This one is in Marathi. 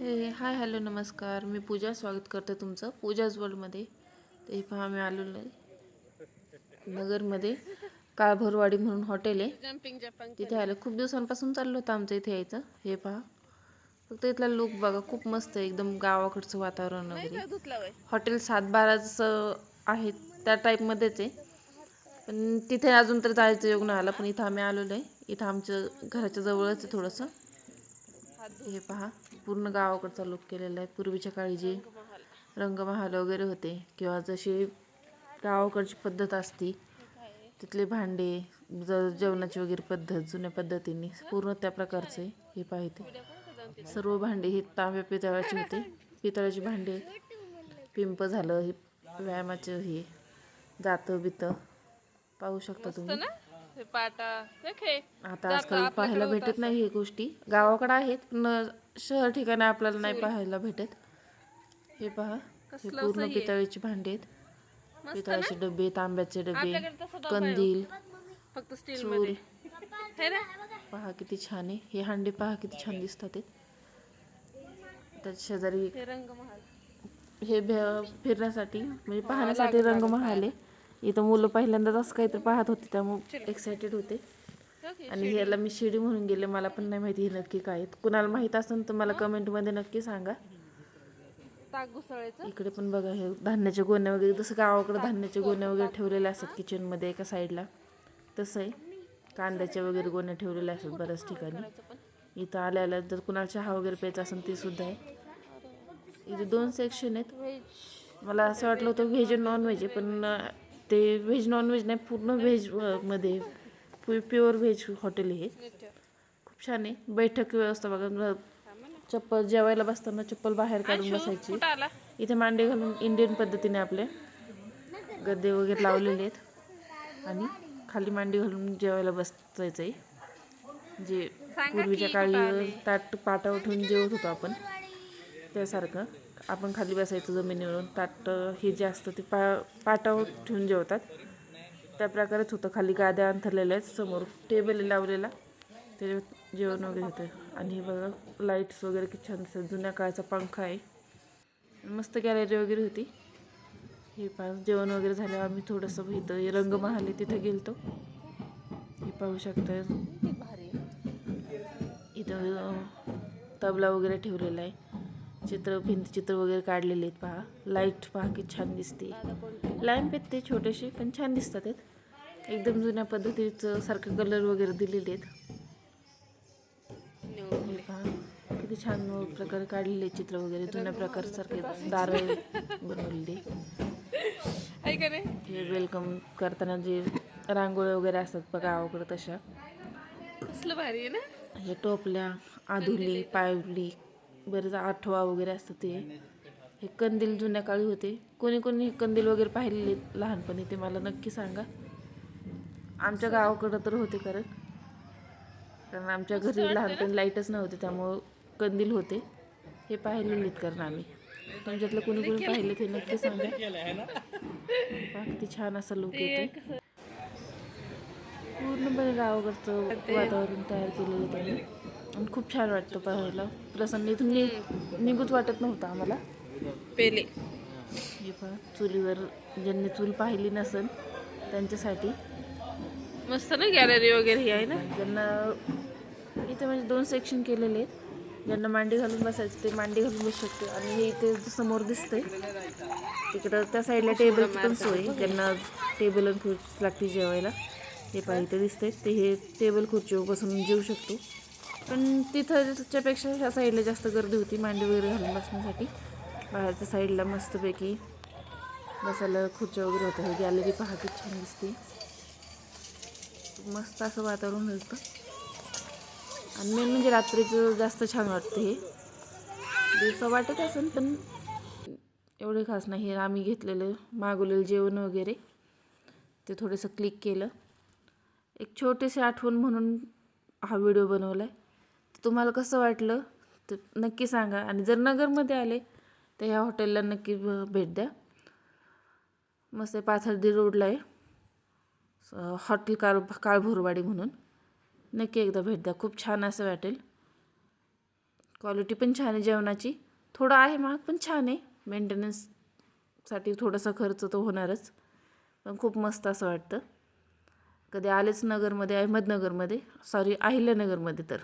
हे हाय हॅलो नमस्कार. मी पूजा स्वागत करते तुमचं. पूजाज वर्ल्डमध्ये ते पहा मी आलेलो आहे नगरमध्ये. काळभरवाडी म्हणून हॉटेल आहे. तिथे आलं. खूप दिवसांपासून चाललं होतं आमचं इथे यायचं. हे पहा. फक्त इथला लुक बघा खूप मस्त आहे. एकदम गावाकडचं वातावरण वगैरे. हॉटेल सातबारा जसं आहे. त्या टाईपमध्येच आहे. पण तिथे अजून तर जायचं योग नाही आला. पण इथं आम्ही आलेलो आहे. इथं आमच्या घराच्या जवळच आहे थोडंसं. हे पहा पूर्ण गावाकडचा लुक केलेला आहे. पूर्वीच्या काळी जे रंगमहाल वगैरे होते किंवा जशी गावाकडची पद्धत असती तिथले भांडे ज जेवणाची वगैरे पद्धत जुन्या पद्धतीने पूर्ण त्या प्रकारचे हे पाहिजे. सर्व भांडे ही तांब्या पितळाची होते. पितळाची भांडे पिंप झालं हे व्यायामाचं हे जातं बितं पाहू शकता तुम्ही. हे पाटा आता आजकाल पाहायला भेटत नाही हे गोष्टी. गावाकडे आहेत पण शहर ठिकाणी आपल्याला नाही पाहायला भेटत. हे पहा हे पूर्ण पितळेची भांडी आहेत. पितळाचे डबे तांब्याचे डबे कंदील फक्त स्टील ना? पहा किती छान आहे. हे हांडे पहा किती छान दिसतात त्याच्या शेजारी हे हे फिरण्यासाठी म्हणजे पाहण्यासाठी रंगमहाल आहे. इथं मुलं पहिल्यांदाच असं काहीतरी पाहत होते त्यामुळे एक्सायटेड होते. आणि ह्याला मी शिडी म्हणून गेले मला पण नाही माहिती हे नक्की काय कुणाला माहीत असेल तर मला कमेंटमध्ये नक्की सांगा. इकडे पण बघा हे धान्याचे गोण्या वगैरे जसं गावाकडे धान्याचे गोण्या वगैरे ठेवलेले असतात किचनमध्ये एका साईडला तसं आहे. कांद्याच्या वगैरे गोण्या ठेवलेल्या असतात बऱ्याच ठिकाणी. इथं आल्या आल्या जर कुणाला चहा वगैरे प्यायचा असेल ते सुद्धा आहे. इथे दोन सेक्शन आहेत. मला असं वाटलं होतं व्हेज आणि नॉन व्हेज आहे पण ते व्हेज नॉन व्हेज नाही पूर्ण व्हेजमध्ये प्युअर व्हेज हॉटेल आहे हे. खूप छान आहे. बैठक व्यवस्था बघा चप्पल जेवायला बसताना चप्पल बाहेर काढून बसायची. इथे मांडे घालून इंडियन पद्धतीने आपले गद्दे वगैरे लावलेले आहेत. आणि खाली मांडी घालून जेवायला बसायचं आहे जे पूर्वीच्या काळी ताट पाटा उठून जेवत होतो आपण. त्यासारखं. आपण खाली बसायचं जमिनीवरून. ताट हे जे असतं ते पा पाटावर ठेवून जेवतात. त्या प्रकारेच होतं. खाली गाद्या अंथरलेल्या आहेत. समोर टेबल लावलेला. त्याच्यावर जेवण वगैरे होतं. आणि हे बघा लाईट्स वगैरे किती छान दिसतात. जुन्या काळाचा पंखा आहे. मस्त गॅलरी वगैरे होती. हे पा जेवण वगैरे झाल्यावर आम्ही थोडंसं इथं हे रंगमहाल आहे तिथं गेलतो. हे पाहू शकता. भारी इथं तबला वगैरे ठेवलेला आहे. चित्र भिंतचित्र वगैरे काढलेले आहेत पहा. लाइट पहा की छान दिसते. आहेत ते छोटेसे पण छान दिसतात आहेत. एकदम जुन्या पद्धतीचं सारखं कलर वगैरे दिलेले आहेत. पहा किती छान प्रकारे काढलेले चित्र वगैरे. जुन्या प्रकारसारखे दार बनवलेले. हे वेलकम करताना जे रांगोळ्या वगैरे असतात बघा गावाकडे तशा. कसलं भारी आहे ना. हे टोपल्या आधुली पायवली बरेच आठवा वगैरे असतं ते. हे कंदील जुन्या काळी होते. कोणी कोणी हे कंदील वगैरे पाहिलेले लहानपणी ते मला नक्की सांगा. आमच्या गावाकडं तर होते कारण कारण आमच्या घरी लहानपणी लाईटच नव्हते त्यामुळं कंदील होते. हे पाहिलेले आहेत कारण आम्ही. तुमच्यातलं कोणी कोणी पाहिले ते नक्की सांगा. पहा किती छान असा लुक येतो. पूर्णपणे गावाकडचं वातावरण तयार केलेलं त्यांनी. आणि खूप छान वाटतं पाहायला. प्रसन्न इथून नि निघूच वाटत नव्हतं आम्हाला. पेले. हे पहा चुलीवर ज्यांनी चूल पाहिली नसेल त्यांच्यासाठी. मस्त ना गॅलरी वगैरे ही आहे ना? ज्यांना इथे म्हणजे दोन सेक्शन केलेले आहेत. ज्यांना मांडी घालून बसायचं ते मांडी घालून बसू शकते. आणि हे इथे जे समोर दिसतंय तिकडं त्या साईडला टेबलची पण सोय. ज्यांना टेबल आणि खुर्ची लागते जेवायला हे पहा इथे दिसतंय. ते हे टेबल खुर्चीवर बसून जेवू शकतो. पण तिथं त्याच्यापेक्षा ह्या साईडला जास्त गर्दी होती मांडी वगैरे घालून बसण्यासाठी. बाहेरच्या साईडला मस्तपैकी बसायला खुर्च्या वगैरे होत्या. हे गॅलरी पहा छान दिसते. मस्त असं वातावरण होतं आणि मेन म्हणजे रात्रीचं जास्त छान वाटतं हे. दिवसा वाटत असेल पण एवढे खास नाही. हे आम्ही घेतलेलं मागवलेलं जेवण वगैरे ते थोडंसं क्लिक केलं. एक छोटीशी आठवण म्हणून हा व्हिडिओ बनवला आहे तुम्हाला कसं वाटलं? तर नक्की सांगा. आणि जर नगरमध्ये आले तर ह्या हॉटेलला नक्की भेट द्या. मस्त आहे पाथर्डी रोडला आहे. हॉटेल काळ काळभोरवाडी म्हणून. नक्की एकदा भेट द्या. खूप छान असं वाटेल. क्वालिटी पण छान आहे जेवणाची. थोडं आहे महाग पण छान आहे. मेंटेनन्ससाठी थोडासा खर्च तो होणारच. पण खूप मस्त असं वाटतं. कधी आलेच नगरमध्ये अहमदनगरमध्ये. सॉरी अहिल्यानगरमध्ये तर.